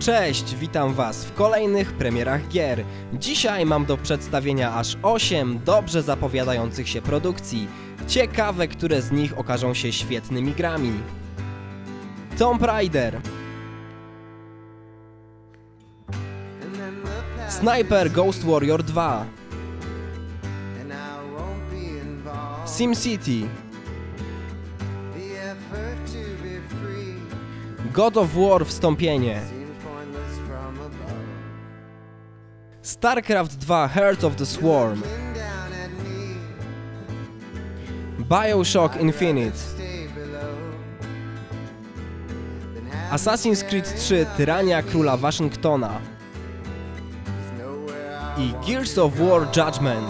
Cześć, witam Was w kolejnych premierach gier. Dzisiaj mam do przedstawienia aż 8 dobrze zapowiadających się produkcji. Ciekawe, które z nich okażą się świetnymi grami. Tomb Raider, Sniper Ghost Warrior 2, SimCity, God of War Wstąpienie, StarCraft 2 Heart of the Swarm, Bioshock Infinite, Assassin's Creed 3 Tyrania Króla Waszyngtona i Gears of War Judgment.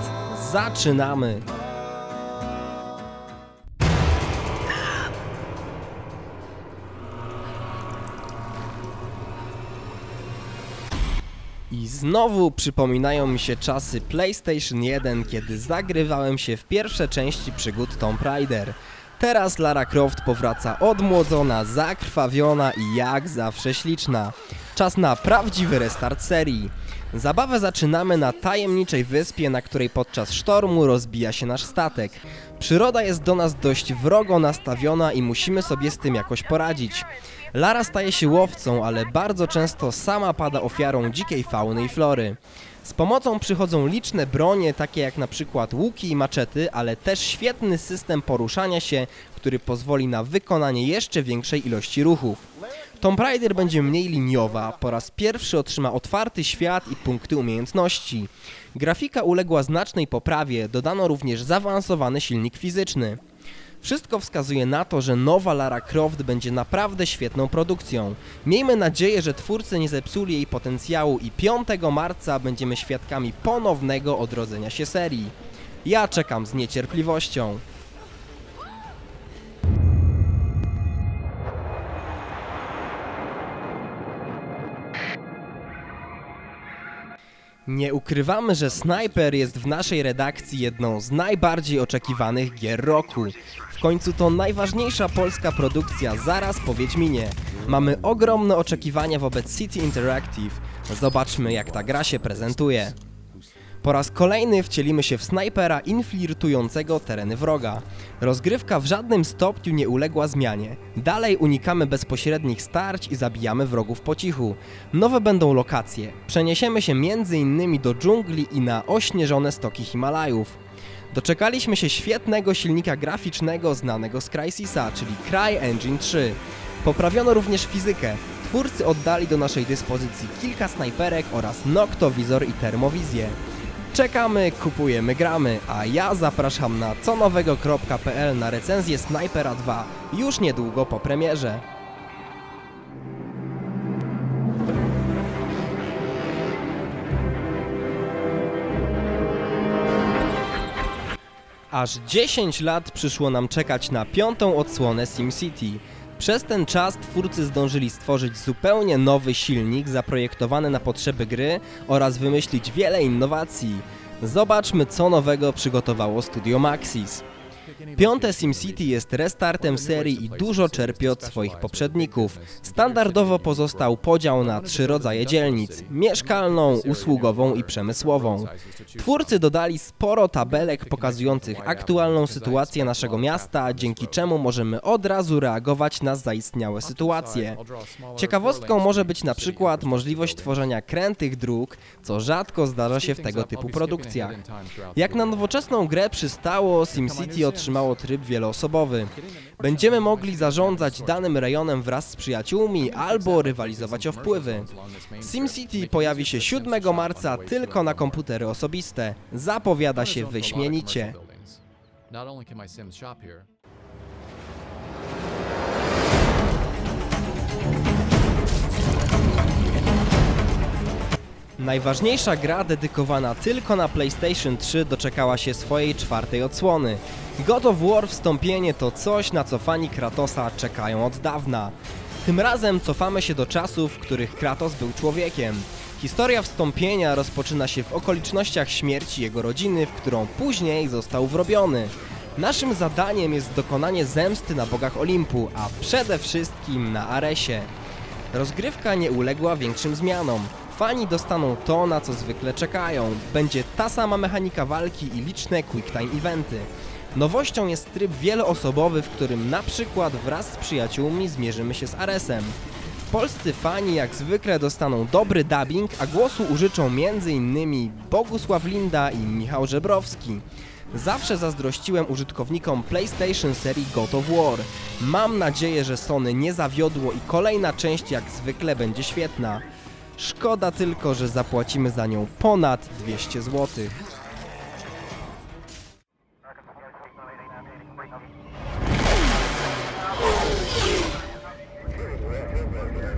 Zaczynamy! I znowu przypominają mi się czasy PlayStation 1, kiedy zagrywałem się w pierwsze części przygód Tomb Raider. Teraz Lara Croft powraca odmłodzona, zakrwawiona i jak zawsze śliczna. Czas na prawdziwy restart serii. Zabawę zaczynamy na tajemniczej wyspie, na której podczas sztormu rozbija się nasz statek. Przyroda jest do nas dość wrogo nastawiona i musimy sobie z tym jakoś poradzić. Lara staje się łowcą, ale bardzo często sama pada ofiarą dzikiej fauny i flory. Z pomocą przychodzą liczne bronie, takie jak na przykład łuki i maczety, ale też świetny system poruszania się, który pozwoli na wykonanie jeszcze większej ilości ruchów. Tomb Raider będzie mniej liniowa, po raz pierwszy otrzyma otwarty świat i punkty umiejętności. Grafika uległa znacznej poprawie, dodano również zaawansowany silnik fizyczny. Wszystko wskazuje na to, że nowa Lara Croft będzie naprawdę świetną produkcją. Miejmy nadzieję, że twórcy nie zepsuli jej potencjału i 5 marca będziemy świadkami ponownego odrodzenia się serii. Ja czekam z niecierpliwością. Nie ukrywamy, że Sniper jest w naszej redakcji jedną z najbardziej oczekiwanych gier roku. W końcu to najważniejsza polska produkcja zaraz po Wiedźminie. Mamy ogromne oczekiwania wobec City Interactive. Zobaczmy jak ta gra się prezentuje. Po raz kolejny wcielimy się w snajpera infiltrującego tereny wroga. Rozgrywka w żadnym stopniu nie uległa zmianie. Dalej unikamy bezpośrednich starć i zabijamy wrogów po cichu. Nowe będą lokacje. Przeniesiemy się m.in. do dżungli i na ośnieżone stoki Himalajów. Doczekaliśmy się świetnego silnika graficznego znanego z Crysisa, czyli CryEngine 3. Poprawiono również fizykę. Twórcy oddali do naszej dyspozycji kilka snajperek oraz noktowizor i termowizję. Czekamy, kupujemy, gramy, a ja zapraszam na conowego.pl na recenzję Snipera 2 już niedługo po premierze. Aż 10 lat przyszło nam czekać na piątą odsłonę SimCity. Przez ten czas twórcy zdążyli stworzyć zupełnie nowy silnik zaprojektowany na potrzeby gry oraz wymyślić wiele innowacji. Zobaczmy co nowego przygotowało studio Maxis. Piąte SimCity jest restartem serii i dużo czerpie od swoich poprzedników. Standardowo pozostał podział na trzy rodzaje dzielnic: mieszkalną, usługową i przemysłową. Twórcy dodali sporo tabelek pokazujących aktualną sytuację naszego miasta, dzięki czemu możemy od razu reagować na zaistniałe sytuacje. Ciekawostką może być na przykład możliwość tworzenia krętych dróg, co rzadko zdarza się w tego typu produkcjach. Jak na nowoczesną grę przystało, SimCity otrzymało tryb wieloosobowy. Będziemy mogli zarządzać danym rejonem wraz z przyjaciółmi albo rywalizować o wpływy. SimCity pojawi się 7 marca tylko na komputery osobiste. Zapowiada się wyśmienicie. Najważniejsza gra dedykowana tylko na PlayStation 3 doczekała się swojej czwartej odsłony. God of War Wstąpienie to coś, na co fani Kratosa czekają od dawna. Tym razem cofamy się do czasów, w których Kratos był człowiekiem. Historia wstąpienia rozpoczyna się w okolicznościach śmierci jego rodziny, w którą później został wrobiony. Naszym zadaniem jest dokonanie zemsty na bogach Olimpu, a przede wszystkim na Aresie. Rozgrywka nie uległa większym zmianom. Fani dostaną to, na co zwykle czekają. Będzie ta sama mechanika walki i liczne quick time eventy. Nowością jest tryb wieloosobowy, w którym na przykład wraz z przyjaciółmi zmierzymy się z Aresem. Polscy fani jak zwykle dostaną dobry dubbing, a głosu użyczą m.in. Bogusław Linda i Michał Żebrowski. Zawsze zazdrościłem użytkownikom PlayStation serii God of War. Mam nadzieję, że Sony nie zawiodło i kolejna część jak zwykle będzie świetna. Szkoda tylko, że zapłacimy za nią ponad 200 złotych.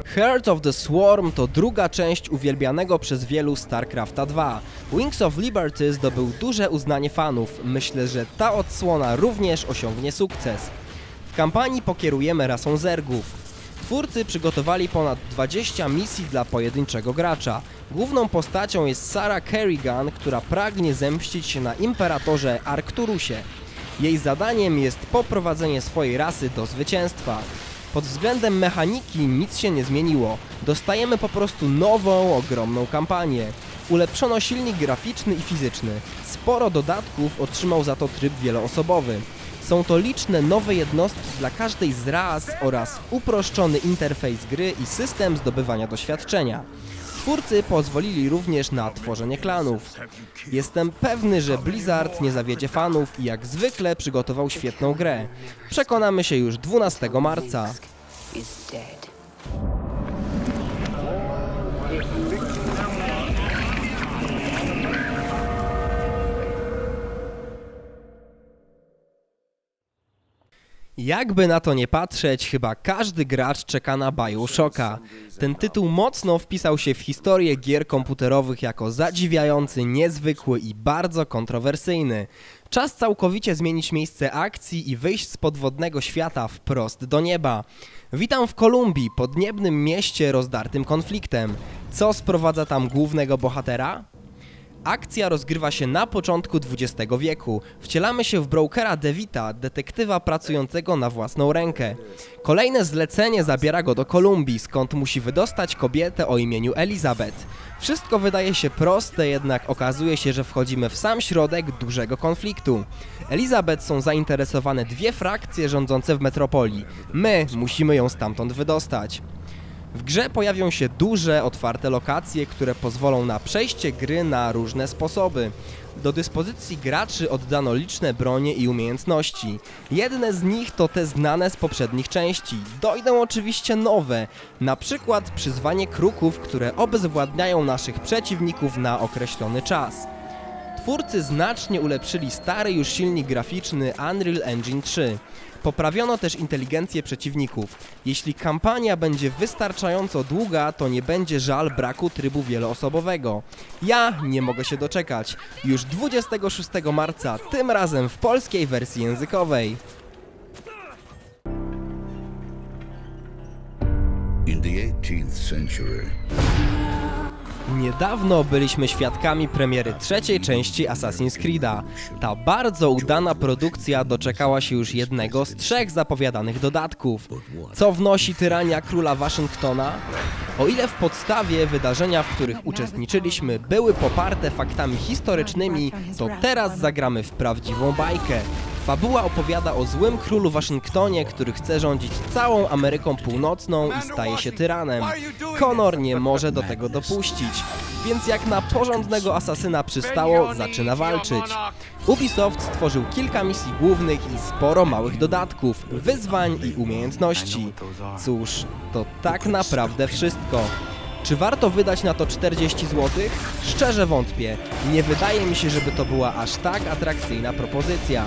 Heart of the Swarm to druga część uwielbianego przez wielu StarCrafta 2. Wings of Liberty zdobył duże uznanie fanów. Myślę, że ta odsłona również osiągnie sukces. W kampanii pokierujemy rasą zergów. Twórcy przygotowali ponad 20 misji dla pojedynczego gracza. Główną postacią jest Sarah Kerrigan, która pragnie zemścić się na imperatorze Arcturusie. Jej zadaniem jest poprowadzenie swojej rasy do zwycięstwa. Pod względem mechaniki nic się nie zmieniło. Dostajemy po prostu nową, ogromną kampanię. Ulepszono silnik graficzny i fizyczny. Sporo dodatków otrzymał za to tryb wieloosobowy. Są to liczne nowe jednostki dla każdej z ras oraz uproszczony interfejs gry i system zdobywania doświadczenia. Twórcy pozwolili również na tworzenie klanów. Jestem pewny, że Blizzard nie zawiedzie fanów i jak zwykle przygotował świetną grę. Przekonamy się już 12 marca. Jakby na to nie patrzeć, chyba każdy gracz czeka na Bioshocka. Ten tytuł mocno wpisał się w historię gier komputerowych jako zadziwiający, niezwykły i bardzo kontrowersyjny. Czas całkowicie zmienić miejsce akcji i wyjść z podwodnego świata wprost do nieba. Witam w Kolumbii, podniebnym mieście rozdartym konfliktem. Co sprowadza tam głównego bohatera? Akcja rozgrywa się na początku XX wieku. Wcielamy się w brokera Devita, detektywa pracującego na własną rękę. Kolejne zlecenie zabiera go do Kolumbii, skąd musi wydostać kobietę o imieniu Elizabeth. Wszystko wydaje się proste, jednak okazuje się, że wchodzimy w sam środek dużego konfliktu. Elizabeth są zainteresowane dwie frakcje rządzące w metropolii. My musimy ją stamtąd wydostać. W grze pojawią się duże, otwarte lokacje, które pozwolą na przejście gry na różne sposoby. Do dyspozycji graczy oddano liczne bronie i umiejętności. Jedne z nich to te znane z poprzednich części. Dojdą oczywiście nowe, na przykład przyzwanie kruków, które obezwładniają naszych przeciwników na określony czas. Twórcy znacznie ulepszyli stary już silnik graficzny Unreal Engine 3. Poprawiono też inteligencję przeciwników. Jeśli kampania będzie wystarczająco długa, to nie będzie żal braku trybu wieloosobowego. Ja nie mogę się doczekać. Już 26 marca, tym razem w polskiej wersji językowej. In the 18th century, Niedawno byliśmy świadkami premiery trzeciej części Assassin's Creed'a. Ta bardzo udana produkcja doczekała się już jednego z trzech zapowiadanych dodatków. Co wnosi tyrania króla Waszyngtona? O ile w podstawie wydarzenia, w których uczestniczyliśmy, były poparte faktami historycznymi, to teraz zagramy w prawdziwą bajkę. Fabuła opowiada o złym królu Waszyngtonie, który chce rządzić całą Ameryką Północną i staje się tyranem. Connor nie może do tego dopuścić, więc jak na porządnego asasyna przystało, zaczyna walczyć. Ubisoft stworzył kilka misji głównych i sporo małych dodatków, wyzwań i umiejętności. Cóż, to tak naprawdę wszystko. Czy warto wydać na to 40 zł? Szczerze wątpię. Nie wydaje mi się, żeby to była aż tak atrakcyjna propozycja.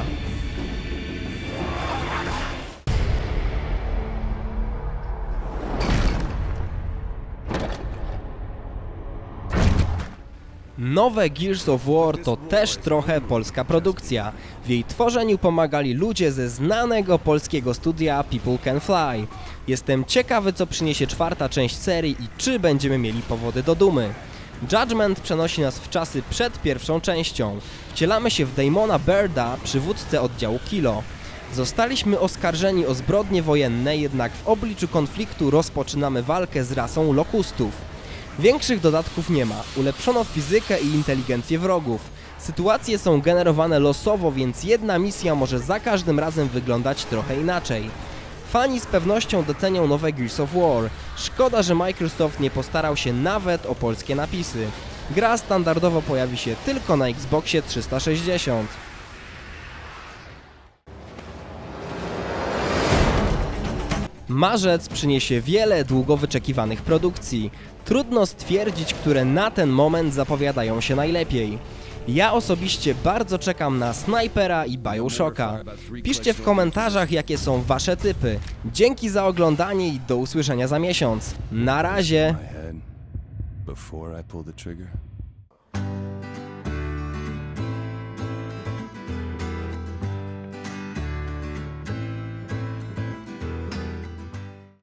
Nowe Gears of War to też trochę polska produkcja. W jej tworzeniu pomagali ludzie ze znanego polskiego studia People Can Fly. Jestem ciekawy, co przyniesie czwarta część serii i czy będziemy mieli powody do dumy. Judgment przenosi nas w czasy przed pierwszą częścią. Wcielamy się w Damona Birda, przywódcę oddziału Kilo. Zostaliśmy oskarżeni o zbrodnie wojenne, jednak w obliczu konfliktu rozpoczynamy walkę z rasą lokustów. Większych dodatków nie ma. Ulepszono fizykę i inteligencję wrogów. Sytuacje są generowane losowo, więc jedna misja może za każdym razem wyglądać trochę inaczej. Fani z pewnością docenią nowe Gears of War. Szkoda, że Microsoft nie postarał się nawet o polskie napisy. Gra standardowo pojawi się tylko na Xboxie 360. Marzec przyniesie wiele długo wyczekiwanych produkcji. Trudno stwierdzić, które na ten moment zapowiadają się najlepiej. Ja osobiście bardzo czekam na Snipera i Bioshocka. Piszcie w komentarzach, jakie są wasze typy. Dzięki za oglądanie i do usłyszenia za miesiąc. Na razie!